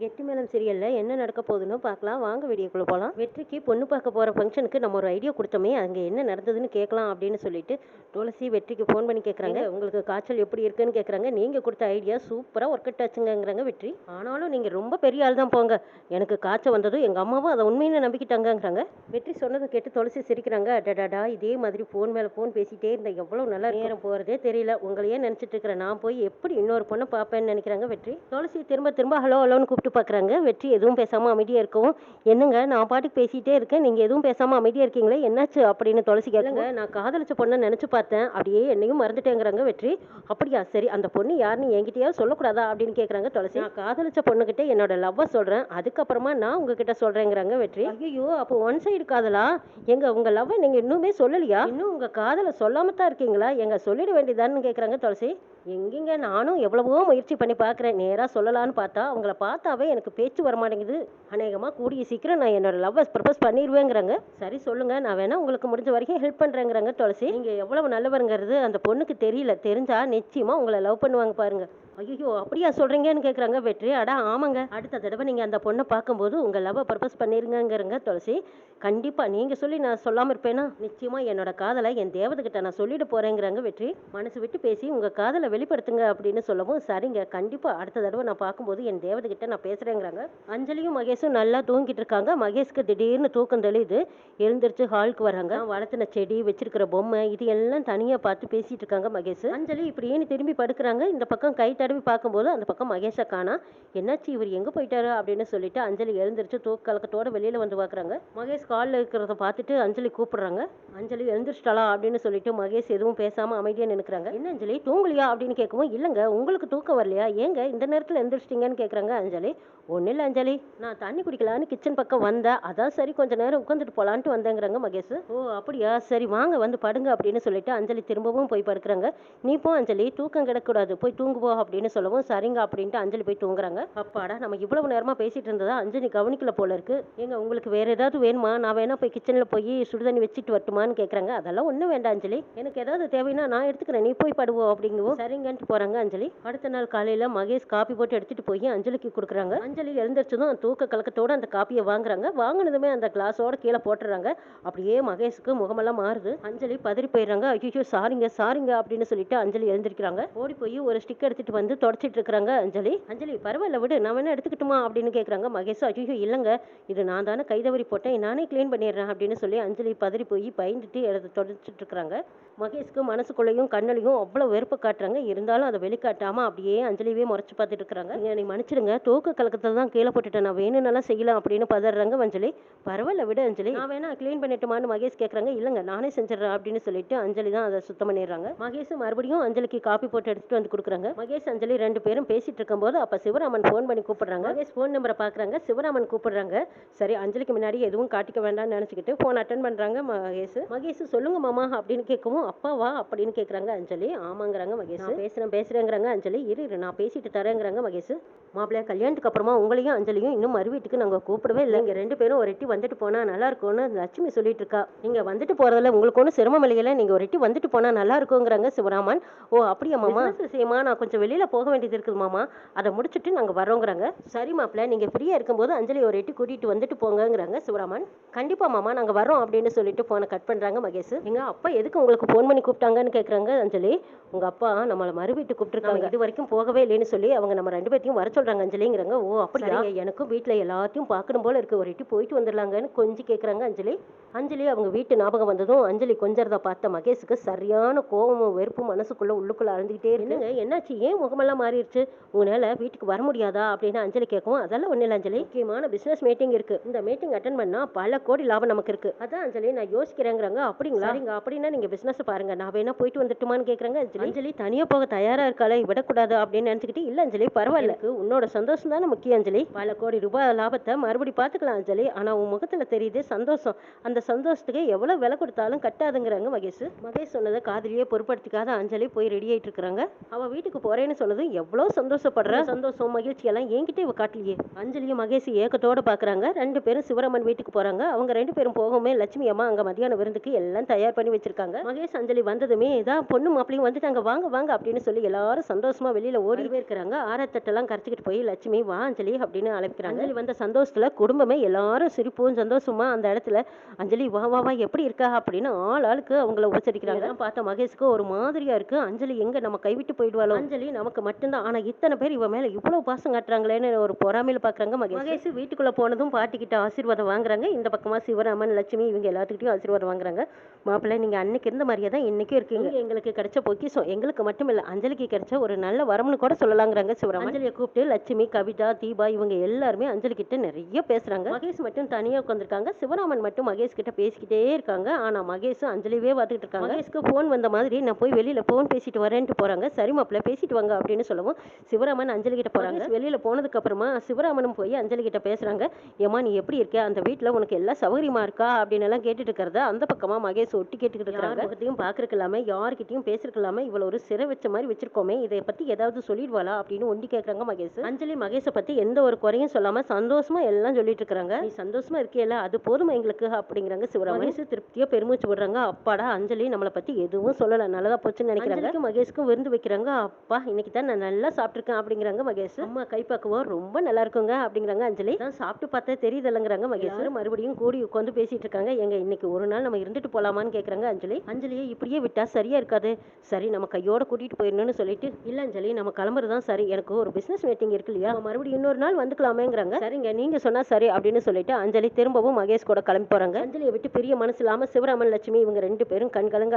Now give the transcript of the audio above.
வெற்றி மேளம் சீரியலில் என்ன நடக்க போகுதுன்னு பார்க்கலாம். வாங்க வீடியோக்குள்ளே போகலாம் வெற்றிக்கு பொண்ணு பார்க்க போகிற ஃபங்க்ஷனுக்கு நம்ம ஒரு ஐடியா கொடுத்தோமே அங்கே என்ன நடந்ததுன்னு கேட்கலாம் அப்படின்னு சொல்லிட்டு துளசி வெற்றிக்கு ஃபோன் பண்ணி கேட்குறாங்க உங்களுக்கு காய்ச்சல் எப்படி இருக்குன்னு கேட்குறாங்க நீங்கள் கொடுத்த ஐடியா சூப்பராக ஒர்க் அவுட் வெற்றி. ஆனாலும் நீங்கள் ரொம்ப பெரிய ஆள் தான் போங்க. எனக்கு காய்ச்சல் வந்ததும் எங்கள் அம்மாவும் அதை உண்மையில நம்பிக்கிட்டாங்கங்கிறாங்க. வெற்றி சொன்னதை கேட்டு துளசி சிரிக்கிறாங்க. அடடாடா இதே மாதிரி ஃபோன் மேலே ஃபோன் பேசிட்டே இருந்தா எவ்வளோ நல்லா நேரம் போகிறதே தெரியல. உங்களையே நினச்சிட்டு இருக்கிறேன். நான் போய் எப்படி இன்னொரு பொண்ணை பார்ப்பேன்னு நினைக்கிறாங்க வெற்றி. துளசி திரும்ப திரும்ப ஹலோ ஹலோன்னு கூப்பிட்டு பார்க்குறாங்க வெற்றி எதுவும் பேசாமல் அமைதியாக இருக்கவும். என்னங்க நான் பாட்டுக்கு பேசிகிட்டே இருக்கேன். நீங்கள் எதுவும் பேசாமல் அமைதியாக இருக்கீங்களே? என்னாச்சு அப்படின்னு துளசி கேளுங்க நான் காதலிச்ச பொண்ணை நினச்சி பார்த்தேன். அப்படியே என்னையும் மறந்துட்டேங்கிறாங்க வெற்றி. அப்படியா சரி அந்த பொண்ணு யாருன்னு என்கிட்டயாவது சொல்லக்கூடாதா அப்படின்னு கேட்குறாங்க துளசி. நான் காதலிச்ச பொண்ணுகிட்ட என்னோட லவ்வை சொல்கிறேன் அதுக்கப்புறமா நான் உங்ககிட்ட சொல்கிறேங்கிறாங்க வெற்றி. ஐயோ அப்போ ஒன் சைடு காதலா? எங்க உங்க லவ்வை நீங்கள் இன்னுமே சொல்லலையா? இன்னும் உங்கள் காதலை சொல்லாம தான் இருக்கீங்களா? எங்க சொல்லிட வேண்டியதான்னு கேட்குறாங்க துளசி. எங்கெங்க நானும் எவ்வளவோ முயற்சி பண்ணி பார்க்குறேன் நேராக சொல்லலான்னு பார்த்தா அவங்கள பார்த்தாவே எனக்கு பேச்சு வர மாட்டேங்குது அநேகமாக கூடிய சீக்கிரம் நான் என்னோட லவ்வை ப்ரப்போஸ் பண்ணிடுவேங்கிறாங்க சரி சொல்லுங்க. நான் வேணால் உங்களுக்கு முடிஞ்ச வரைக்கும் ஹெல்ப் பண்ணுறேங்கிறாங்க துளசி. நீங்கள் எவ்வளவு நல்லவருங்கிறது அந்த பொண்ணுக்கு தெரியல. தெரிஞ்சால் நிச்சயமாக உங்களை லவ் பண்ணுவாங்க பாருங்க. ஐயோ அப்படியா சொல்றீங்கன்னு கேட்குறாங்க வெற்றி. அடா ஆமாங்க. அடுத்த தடவை நீங்கள் அந்த பொண்ணை பார்க்கும்போது உங்கள் லவ்வை பர்பஸ் பண்ணிருங்கங்கிறங்க துளசி. கண்டிப்பாக நீங்கள் சொல்லி நான் சொல்லாமல் இருப்பேனா? நிச்சயமாக என்னோட காதலை என் தேவதைகிட்ட நான் சொல்லிட போகிறேங்கிறாங்க வெற்றி. மனசு விட்டு பேசி உங்கள் காதலை வெளிப்படுத்துங்க அப்படின்னு சொல்லவும் சரிங்க. கண்டிப்பாக அடுத்த தடவை நான் பார்க்கும்போது என் தேவதைகிட்ட நான் பேசுகிறேங்கிறாங்க அஞ்சலியும் மகேஷும் நல்லா தூங்கிட்டு இருக்காங்க. மகேஷ்க்கு திடீர்னு தூக்கம் தெளியுது. எழுந்திரிச்சு ஹாலுக்கு வராங்க. வளர்த்துன செடி வச்சிருக்கிற பொம்மை இது எல்லாம் தனியாக பார்த்து பேசிட்டு இருக்காங்க மகேஷ். அஞ்சலி இப்படின்னு திரும்பி படுக்கிறாங்க. இந்த பக்கம் கை திரும்பி பார்க்கும்போது அந்த பக்கம் மகேஷை காணா என்னாச்சு இவர் எங்கே போயிட்டாரு? அப்படின்னு சொல்லிட்டு அஞ்சலி எழுந்திரிச்சு தூக்கலக்கத்தோடு வெளியில் வந்து பார்க்குறாங்க. மகேஷ் காலில் இருக்கிறத பார்த்துட்டு அஞ்சலி கூப்பிடுறாங்க. அஞ்சலி எழுந்திரிச்சிட்டாளா அப்படின்னு சொல்லிட்டு மகேஷ் எதுவும் பேசாமல் அமைதியாக நினைக்கிறாங்க என்ன அஞ்சலி தூங்கலையா? அப்படின்னு கேட்கவும் இல்லைங்க உங்களுக்கு தூக்கம் வரலையா? ஏங்க இந்த நேரத்தில் எழுந்திரிச்சிட்டிங்கன்னு கேட்குறாங்க அஞ்சலி. ஒன்றும் இல்லை அஞ்சலி நான் தண்ணி குடிக்கலான்னு கிச்சன் பக்கம் வந்தேன். அதான் சரி கொஞ்ச நேரம் உட்காந்துட்டு போகலான்ட்டு வந்தேங்கிறாங்க மகேஷ். ஓ அப்படியா? சரி வாங்க வந்து படுங்க அப்படின்னு சொல்லிட்டு அஞ்சலி திரும்பவும் போய் படுக்கிறாங்க. நீ போ அஞ்சலி தூக்கம் கிடக்கூடாது போய் தூங்குவோம் அப்படின்னு சொல்லவும் சரிங்க அப்படின்ட்டு அஞ்சலி போய் தூங்குறாங்க. அப்பாடா நம்ம இவ்வளவு நேரமா பேசிட்டு இருந்ததா? அஞ்சலி கவனிக்கல போல இருக்கு. ஏங்க உங்களுக்கு வேற ஏதாவது வேணுமா? நான் வேணா போய் கிச்சன்ல போய் சுடுதண்ணி வச்சுட்டு வரட்டுமான்னு கேக்குறாங்க. அதெல்லாம் ஒன்றும் வேண்டாம் அஞ்சலி. எனக்கு ஏதாவது தேவைன்னா நான் எடுத்துக்கிறேன். நீ போய் படுவோம் அப்படிங்கவும் சரிங்கன்ட்டு போறாங்க அஞ்சலி. அடுத்த நாள் காலையில மகேஷ் காப்பி போட்டு எடுத்துட்டு போய் அஞ்சலிக்கு கொடுக்குறாங்க. அஞ்சலி எழுந்திரிச்சதும் தூக்க கலக்கத்தோட அந்த காப்பியை வாங்குறாங்க. வாங்கினதுமே அந்த கிளாஸோட கீழே போட்டுறாங்க. அப்படியே மகேஷுக்கு முகமெல்லாம் மாறுது. அஞ்சலி பதறி போயிடுறாங்க. ஐயோ சாரிங்க சாரிங்க அப்படின்னு சொல்லிட்டு அஞ்சலி எழுந்திருக்கிறாங்க. ஓடி போய் ஒரு ஸ்டிக் எடுத்துட்டு வந்து தொடச்சிட்டு இருக்கிறாங்க அஞ்சலி. அஞ்சலி பரவாயில்ல விடு நான் வேணா எடுத்துக்கிட்டுமா அப்படின்னு கேட்குறாங்க மகேஷ் ஐயோ இல்லைங்க. இது நான் தானே கைதவறி போட்டேன் நானே க்ளீன் பண்ணிடுறேன் அப்படின்னு சொல்லி அஞ்சலி பதறி போய் பயந்துட்டு தொடச்சிட்டு இருக்கிறாங்க. மகேஷ்க்கு மனசுக்குள்ளேயும் கண்ணுலையும் அவ்வளோ வெறுப்பு காட்டுறாங்க. இருந்தாலும் அதை வெளிக்காட்டாம அப்படியே அஞ்சலியே முறைச்சு பார்த்துட்டு இருக்கிறாங்க. நீ மன்னிச்சிடுங்க. தூக்க கலக்கத்தில் தான் கீழே போட்டுட்டேன். நான் வேணும்னாலும் செய்யலாம் அப்படின்னு பதறாங்க அஞ்சலி. பரவாயில்ல விட அஞ்சலி. நான் வேணா க்ளீன் பண்ணிட்டுமான்னு மகேஷ் கேட்குறாங்க இல்லைங்க நானே செஞ்சிடறேன் அப்படின்னு சொல்லிட்டு அஞ்சலி தான் அதை சுத்தம் பண்ணிடுறாங்க. மகேஷ் மறுபடியும் அஞ்சலிக்கு காப்பி போட்டு எடுத்துட்டு வந்து கொடுக்குறாங்க. மகேஷ் அஞ்சலி ரெண்டு பேரும் பேசிட்டு இருக்கும்போது அப்ப சிவராமன் ஃபோன் பண்ணி கூப்பிடுறாங்க. மகேஷ் ஃபோன் நம்பரை பார்க்குறாங்க சிவராமன் கூப்பிடுறாங்க. சரி அஞ்சலிக்கு முன்னாடி எதுவும் காட்டிக்க வேண்டாம்னு நினச்சிக்கிட்டு ஃபோன் அட்டன் பண்றாங்க மகேஷ். மகேஷ் சொல்லுங்க மாமா அப்படின்னு கேட்கவும் அப்பாவா அப்படின்னு கேட்குறாங்க அஞ்சலி. ஆமாங்கிறாங்க மகேஷ். நான் பேசுறேன் பேசுறேங்கிறாங்க அஞ்சலி. இரு இரு நான் பேசிட்டு தரேங்கிறாங்க மகேஷ். மாப்பிள்ளைய கல்யாணத்துக்கு அப்புறமா உங்களையும் அஞ்சலியும் இன்னும் மறு வீட்டுக்கு நாங்கள் கூப்பிடவே இல்லை. இங்கே ரெண்டு பேரும் ஒரு எட்டி வந்துட்டு போனா நல்லா இருக்கும்னு லட்சுமி சொல்லிட்டு இருக்கா. நீங்க வந்துட்டு போறதுல உங்களுக்கு ஒன்றும் சிரமம் இல்லையில. நீங்க ஒரு எட்டி வந்துட்டு போனா நல்லா இருக்குங்கிறாங்க சிவராமன். ஓ அப்படியா மாமா? விஷயமா நான் கொஞ்சம் வெளியில போக வேண்டியது இருக்குது மாமா. அதை முடிச்சுட்டு நாங்க வரோங்கிறாங்க சரி மாப்பிள்ள நீங்க ஃப்ரீயா இருக்கும்போது அஞ்சலி ஒரு எட்டி கூட்டிட்டு வந்துட்டு போங்கங்கிறாங்க சிவராமன். கண்டிப்பா மாமா நாங்க வரோம் அப்படின்னு சொல்லிட்டு போனை கட் பண்றாங்க மகேஷ். எங்க அப்பா எதுக்கு உங்களுக்கு ஃபோன் பண்ணி கூப்பிட்டாங்கன்னு கேக்குறாங்க அஞ்சலி. உங்க அப்பா நம்மளை மறு வீட்டு கூப்பிட்டுருக்காங்க. இது வரைக்கும் போகவே இல்லைன்னு சொல்லி அவங்க நம்ம ரெண்டு பேர்த்தையும் வர சொல்றாங்க அஞ்சலிங்கிறாங்க. ஓ அப்படியா? எனக்கும் வீட்ல எல்லாத்தையும் பார்க்கணும் போல இருக்கு. ஒரு எட்டி போயிட்டு வந்துடலாங்கன்னு கொஞ்சம் கேக்குறாங்க அஞ்சலி. அஞ்சலி அவங்க வீட்டு ஞாபகம் வந்ததும் அஞ்சலி கொஞ்சறத பார்த்த மகேஷுக்கு சரியான கோபமும் வெறுப்பும் மனசுக்குள்ள உள்ளுக்குள்ள அழுந்துகிட்டே இருக்குங்க என்னாச்சு? ஏன் முகமெல்லாம் மாறிடுச்சு? உங்களால வீட்டுக்கு வர முடியாதா? அப்படின்னு அஞ்சலி கேட்கவும் அதெல்லாம் ஒண்ணு இல்லை அஞ்சலி. முக்கியமான பிசினஸ் மீட்டிங் இருக்கு. இந்த மீட்டிங் அட்டன் பண்ணா பல கோடி லாபம் நமக்கு இருக்கு. அதான் அஞ்சலி நான் யோசிக்கிறேங்கிறாங்க. அப்படிங்களா? நீங்க அப்படின்னா நீங்க பிசினஸ் பாருங்க. நான் வேணா போயிட்டு வந்துட்டுமான்னு கேக்குறாங்க அஞ்சலி. அஞ்சலி தனியா போக தயாரா இருக்காளே விடக்கூடாது அப்படின்னு நினைச்சுக்கிட்டு இல்ல அஞ்சலி பரவாயில்ல. உன்னோட சந்தோஷம் தானே முக்கியம் அஞ்சலி. பல கோடி ரூபாய் லாபத்தை மறுபடி பாத்துக்கலாம் அஞ்சலி. ஆனா உன் முகத்துல தெரியுது சந்தோஷம். அந்த சந்தோஷத்துக்கு எவ்வளவு விலை கொடுத்தாலும் கட்டாதுங்கிறாங்க மகேஷ். மகேஷ் சொன்னதை காதலியே பொருட்படுத்திக்காத அஞ்சலி போய் ரெடி ஆயிட்டு இருக்காங்க அவ வீட்டுக்கு போறேன்னு சொன்னது எவ்வளவு சந்தோஷப்படுற. சந்தோஷம் மகிழ்ச்சி எல்லாம் என்கிட்ட இவ காட்டலையே. அஞ்சலியும் மகேஷ் ஏக்கத்தோட பாக்குறாங்க. ரெண்டு பேரும் சிவராமன் வீட்டுக்கு போறாங்க. அவங்க ரெண்டு பேரும் போகவுமே லட்சுமி அம்மா அங்க மதியான விருந்துக்கு எல்லாம் தயார் பண்ணி வச்சிருக்காங்க. மகேஷ் மகேஷ் அஞ்சலி வந்ததுமே இதான் பொண்ணு மாப்பிளையும் வந்துட்டாங்க. வாங்க வாங்க அப்படின்னு சொல்லி எல்லாரும் சந்தோஷமா வெளியில ஓடி இருக்கிறாங்க. ஆரத்தட்டெல்லாம் கரைச்சிக்கிட்டு போய் லட்சுமி வா அஞ்சலி அப்படின்னு அழைக்கிறாங்க. அஞ்சலி வந்த சந்தோஷத்துல குடும்பமே எல்லாரும் சிரிப்பும் சந்தோஷமா அந்த இடத்துல அஞ்சலி வா வா வா எப்படி இருக்கா? அப்படின்னு ஆள் ஆளுக்கு அவங்கள உபசரிக்கிறாங்க இதெல்லாம் பார்த்த மகேஷ்க்கு ஒரு மாதிரியா இருக்கு. அஞ்சலி எங்க நம்ம கைவிட்டு போயிடுவாளோ? அஞ்சலி நமக்கு மட்டும்தான். ஆனா இத்தனை பேர் இவன் மேல இவ்வளவு பாசம் காட்டுறாங்களேன்னு ஒரு பொறாமையில பாக்குறாங்க மகேஷ். மகேஷ் வீட்டுக்குள்ள போனதும் பாட்டிக்கிட்ட ஆசீர்வாதம் வாங்குறாங்க. இந்த பக்கமா சிவராமன் லட்சுமி இவங்க எல்லாத்துக்கிட்டையும் ஆசீர்வாதம் வாங்குறாங்க. மாப்பிள்ளை நீங்க அன்னைக்கு இருந்த மாதிரியே தான் இன்னைக்கும் இருக்கீங்க. எங்களுக்கு கிடைச்ச பொக்கிஷம் எங்களுக்கு மட்டும் இல்ல அஞ்சலிக்கு கிடைச்ச ஒரு நல்ல வரம்னு கூட சொல்லலாங்கிறாங்க சிவராமன். அஞ்சலியை கூப்பிட்டு லட்சுமி கவிதா தீபா இவங்க எல்லாருமே அஞ்சலி கிட்ட நிறைய பேசுறாங்க. மகேஷ் மட்டும் தனியா உட்காந்துருக்காங்க சிவராமன் மட்டும் மகேஷ் கிட்ட பேசிக்கிட்டே இருக்காங்க. ஆனா மகேஷ் அஞ்சலியவே பார்த்துக்கிட்டு இருக்காங்க. மகேஷ்க்கு ஃபோன் வந்த மாதிரி நான் போய் வெளியில ஃபோன் பேசிட்டு வரேன்ட்டு போறாங்க. சரி மாப்பிள்ள பேசிட்டு வாங்க அப்படின்னு சொல்லவும் சிவராமன் அஞ்சலி கிட்ட போறாங்க வெளியில போனதுக்கு அப்புறமா சிவராமனும் போய் அஞ்சலி கிட்ட பேசுறாங்க. ஏமா நீ எப்படி இருக்க? அந்த வீட்ல உனக்கு எல்லாம் சௌகரியமா இருக்கா? அப்படின்னு எல்லாம் கேட்டுட்டு இருக்கிறத அந்த பக்கமா மகேஷ் ஒட்டி கேட்டுக்கிட்டு இருக்காங்க முகத்தையும் பாக்குறதுக்கலாம யார்கிட்டயும் பேசுறதுக்கலாம இவ்வளவு ஒரு சிறை வச்ச மாதிரி வச்சிருக்கோமே இதை பத்தி ஏதாவது சொல்லிடுவாளா அப்படின்னு ஒண்டி கேக்குறாங்க மகேஷ். அஞ்சலி மகேஷை பத்தி எந்த ஒரு குறையும் சொல்லாம சந்தோஷமா எல்லாம் சொல்லிட்டு இருக்காங்க நீ சந்தோஷமா இருக்கியல அது போதும் எங்களுக்கு? அப்படிங்கிறாங்க சிவராமன். மகேஷ் திருப்தியா பெருமூச்சு விடுறாங்க. அப்பாடா அஞ்சலி நம்மளை பத்தி எதுவும் சொல்லல. நல்லதா போச்சுன்னு நினைக்கிறாங்க. மகேஷ்க்கும் விருந்து வைக்கிறாங்க. அப்பா இன்னைக்கு தான் நான் நல்லா சாப்பிட்டுருக்கேன் அப்படிங்கிறாங்க மகேஷ். அம்மா கைப்பக்குவம் ரொம்ப நல்லா இருக்குங்க அப்படிங்கிறாங்க அஞ்சலி. தான் சாப்பிட்டு பார்த்தா தெரியுதுல்லங்கிறாங்க மகேஷ். மறுபடியும் கூடி உட்காந்து பேசிட்டு இருக்காங்க. எங்க இன்னைக்கு ஒரு நாள் நம்ம இருந்துட்டு போலாமான்னு கேக்குறாங்க அஞ்சலி அஞ்சலியை இப்படியே விட்டால் சரியாக இருக்காது. சரி நம்ம கையோட கூட்டிகிட்டு போயிடணும்னு சொல்லிட்டு இல்லை அஞ்சலி நம்ம கிளம்புறதுதான் சரி. எனக்கு ஒரு பிஸ்னஸ் மீட்டிங் இருக்கு இல்லையா? மறுபடியும் இன்னொரு நாள் வந்துக்கலாமேங்கிறாங்க. சரிங்க நீங்கள் சொன்னால் சரி அப்படின்னு சொல்லிட்டு அஞ்சலி திரும்பவும் மகேஷ் கூட கிளம்பி போகிறாங்க அஞ்சலியை விட்டு பெரிய மனசு இல்லாமல் சிவராமன் லட்சுமி இவங்க ரெண்டு பேரும் கண் கலங்க